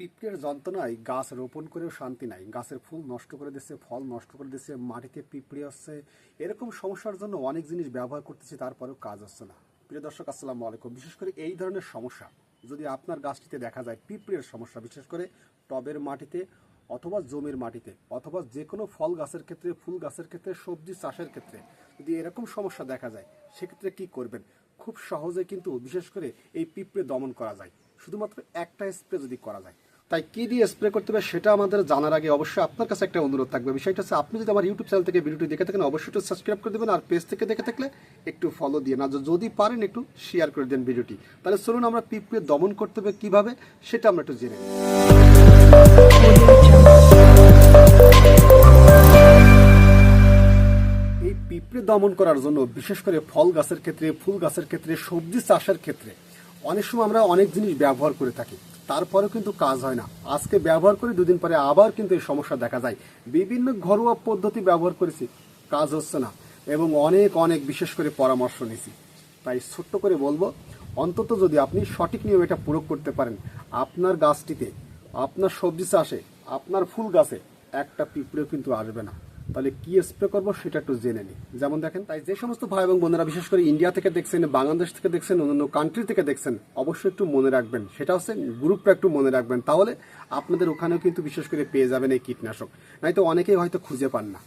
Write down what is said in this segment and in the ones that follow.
পিঁপড়ের যন্ত্রণায় গাছ রোপণ করেও শান্তি নাই। গাছের ফুল নষ্ট করে দিচ্ছে, ফল নষ্ট করে দিচ্ছে, মাটিতে পিঁপড়ে আসছে। এরকম সমস্যার জন্য অনেক জিনিস ব্যবহার করতেছি, তারপরেও কাজ হচ্ছে না। প্রিয় দর্শক, আসসালামু আলাইকুম। বিশেষ করে এই ধরনের সমস্যা, যদি আপনার গাছটিতে দেখা যায় পিঁপড়ের সমস্যা, বিশেষ করে টবের মাটিতে অথবা জমির মাটিতে, অথবা যে কোনো ফল গাছের ক্ষেত্রে, ফুল গাছের ক্ষেত্রে, সবজি চাষের ক্ষেত্রে যদি এরকম সমস্যা দেখা যায়, সেক্ষেত্রে কি করবেন? খুব সহজে কিন্তু বিশেষ করে এই পিঁপড়ে দমন করা যায়। শুধুমাত্র একটা স্প্রে যদি করা যায় তাই কি দিয়ে স্প্রে করতে হবে সেটা আমাদের জানার আগে অবশ্যই আপনার কাছে একটা অনুরোধ থাকবে। বিষয়টা হচ্ছে আপনি যদি আমার ইউটিউব চ্যানেল থেকে ভিডিওটি দেখে থাকেন, অবশ্যই একটু সাবস্ক্রাইব করে দেবেন আর পেজ থেকে দেখে থাকলে একটু ফলো দিয়ে না যদি পারেন একটু শেয়ার করে দেন ভিডিওটি। তাহলে চলুন আমরা পিঁপড়ে দমন করতে হবে কীভাবে, সেটা আমরা একটু জেনে এই পিঁপড়ে দমন করার জন্য, বিশেষ করে ফল গাছের ক্ষেত্রে, ফুল গাছের ক্ষেত্রে, সবজি চাষের ক্ষেত্রে অনেক সময় আমরা অনেক জিনিস ব্যবহার করে থাকি। তারপরেও কিন্তু কাজ হয় না। আজকে ব্যবহার করে দুদিন পরে আবার কিন্তু এই সমস্যা দেখা যায়। বিভিন্ন ঘরোয়া পদ্ধতি ব্যবহার করেছি, কাজ হচ্ছে না এবং অনেক অনেক বিশেষ করে পরামর্শ নিয়েছি। তাই ছোট্ট করে বলব, অন্তত যদি আপনি সঠিক নিয়মে এটা প্রয়োগ করতে পারেন, আপনার গাছটিতে, আপনার সবজি চাষে, আপনার ফুল গাছে একটা পিঁপড়েও কিন্তু আসবে না। তাহলে কি স্প্রে করব সেটা একটু জেনে নিই যেমন দেখেন, তাই যে সমস্ত ভাই এবং বোনেরা, বিশেষ করে ইন্ডিয়া থেকে দেখছেন বাংলাদেশ থেকে দেখছেন, অন্যান্য কান্ট্রি থেকে দেখছেন, অবশ্যই একটু মনে রাখবেন। সেটা হচ্ছে গ্রুপটা একটু মনে রাখবেন। তাহলে আপনাদের ওখানেও কিন্তু বিশেষ করে পেয়ে যাবেন এই কীটনাশক। নয়তো অনেকেই হয়তো খুঁজে পান না।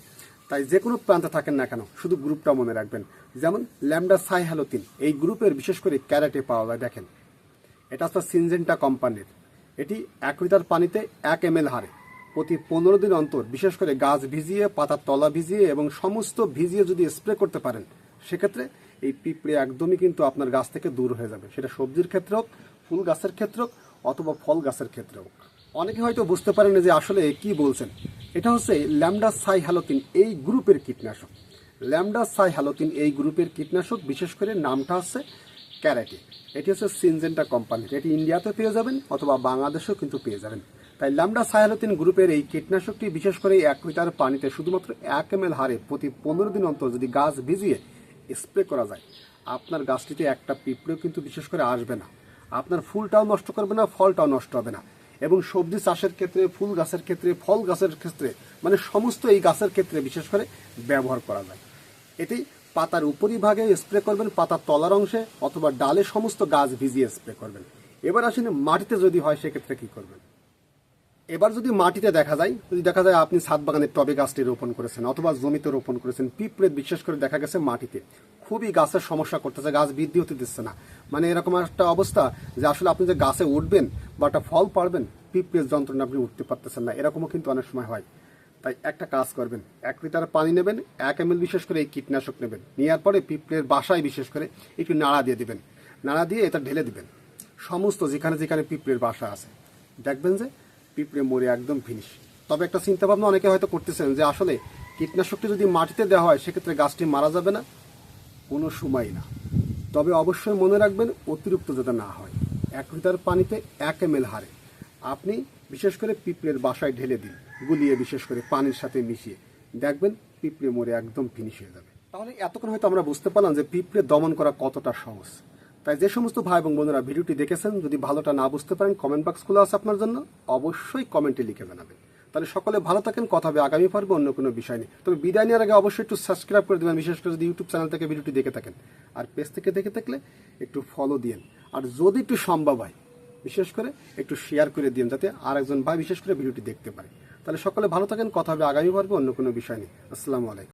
তাই যে কোনো প্রান্তে থাকেন না কেন, শুধু গ্রুপটা মনে রাখবেন। যেমন ল্যামডা সাই হ্যালোতিন এই গ্রুপের বিশেষ করে ক্যারেটে পাওয়া যায়। দেখেন, এটা হচ্ছে সিনজেন্টা কোম্পানির। এটি এক লিটার পানিতে এক এম হারে। প্রতি পনেরো দিন অন্তর, বিশেষ করে গাছ ভিজিয়ে, পাতার তলা ভিজিয়ে এবং সমস্ত ভিজিয়ে যদি স্প্রে করতে পারেন, সেক্ষেত্রে এই পিঁপড়ে একদমই কিন্তু আপনার গাছ থেকে দূর হয়ে যাবে। সেটা সবজির ক্ষেত্রে হোক, ফুল গাছের ক্ষেত্রে হোক, অথবা ফল গাছের ক্ষেত্রে হোক। অনেকে হয়তো বুঝতে পারেন যে আসলে কি বলছেন। এটা হচ্ছে ল্যামডা সাই হ্যালোতিন এই গ্রুপের কীটনাশক। ল্যামডা সাই হ্যালোতিন এই গ্রুপের কীটনাশক, বিশেষ করে নামটা হচ্ছে ক্যারাটে। এটি হচ্ছে সিনজেন্টা কোম্পানির। এটি ইন্ডিয়াতে পেয়ে যাবেন অথবা বাংলাদেশেও কিন্তু পেয়ে যাবেন। তাই ল্যামডা সায়ালোতিন গ্রুপের এই কীটনাশকটি বিশেষ করে এক লিটার পানিতে শুধুমাত্র এক এম হারে প্রতি পনেরো দিন অন্তর যদি গাছ ভিজিয়ে স্প্রে করা যায়, আপনার গাছটিতে একটা পিঁপড়েও কিন্তু বিশেষ করে আসবে না। আপনার ফুলটাও নষ্ট করবে না, ফলটাও নষ্ট হবে না। এবং সবজি চাষের ক্ষেত্রে, ফুল গাছের ক্ষেত্রে, ফল গাছের ক্ষেত্রে মানে সমস্ত এই গাছের ক্ষেত্রে বিশেষ করে ব্যবহার করা যায়। এটি পাতার উপরিভাগে স্প্রে করবেন, পাতার তলার অংশে অথবা ডালে সমস্ত গাছ ভিজিয়ে স্প্রে করবেন। এবার আসেন মাটিতে যদি হয়, সেক্ষেত্রে কি করবেন? এবার যদি মাটিতে দেখা যায়, যদি দেখা যায় আপনি ছাদ বাগানের টবে গাছটি রোপণ করেছেন অথবা জমিতে রোপণ করেছেন পিঁপড়ে বিশেষ করে দেখা গেছে মাটিতে। খুবই গাছের সমস্যা করতেছে, গাছ বৃদ্ধি হতে দিচ্ছে না। মানে এরকম একটা অবস্থা যে আসলে আপনি যে গাছে উঠবেন বা একটা ফল পারবেন পিঁপড়ের যন্ত্রণা আপনি উঠতে পারতেছেন না। এরকমও কিন্তু অনেক সময় হয়। তাই একটা কাজ করবেন, এক লিটার পানি নেবেন, এক এম বিশেষ করে এই কীটনাশক নেবেন। নেওয়ার পরে পিঁপড়ের বাসায় বিশেষ করে একটু নাড়া দিয়ে দিবেন। নাড়া দিয়ে এটা ঢেলে দিবেন। সমস্ত যেখানে যেখানে পিঁপড়ের বাসা আছে। দেখবেন যে পিঁপড়ে মরে একদম ফিনিশ তবে একটা চিন্তা ভাবনা অনেকে হয়তো করতেছেন যে আসলে কীটনাশকটি যদি মাটিতে দেওয়া হয়, সেক্ষেত্রে গাছটি মারা যাবে না? কোনো সময় না। তবে অবশ্যই মনে রাখবেন, অতিরিক্ত যাতে না হয়। এক লিটার পানিতে এক এম হারে। আপনি বিশেষ করে পিঁপড়ের বাসায় ঢেলে দিন, গুলিয়ে বিশেষ করে পানির সাথে মিশিয়ে। দেখবেন পিঁপড়ে মরে একদম ফিনিশ হয়ে যাবে। তাহলে এতক্ষণ হয়তো আমরা বুঝতে পারলাম যে পিঁপড়ে দমন করা কতটা সহজ। তাই যে সমস্ত ভাই এবং বোনেরা ভিডিওটি দেখেছেন, যদি ভালোটা না বুঝতে পারেন কমেন্ট বক্স খোলা আছে আপনার জন্য। অবশ্যই কমেন্টে লিখে জানাবেন। তাহলে সকলে ভালো থাকেন, কথা হবে আগামী পর্বে অন্য কোনো বিষয় নেই তবে বিদায় নেওয়ার আগে অবশ্যই একটু সাবস্ক্রাইব করে দেবেন, বিশেষ করে যদি ইউটিউব চ্যানেল থেকে ভিডিওটি দেখে থাকেন। আর পেজ থেকে দেখে থাকলে একটু ফলো দিন আর যদি একটু সম্ভব হয়, বিশেষ করে একটু শেয়ার করে দিন যাতে আর একজন ভাই বিশেষ করে ভিডিওটি দেখতে পারে। তাহলে সকলে ভালো থাকেন, কথা হবে আগামী পর্বে অন্য কোনো বিষয় নেই আসসালামু আলাইকুম।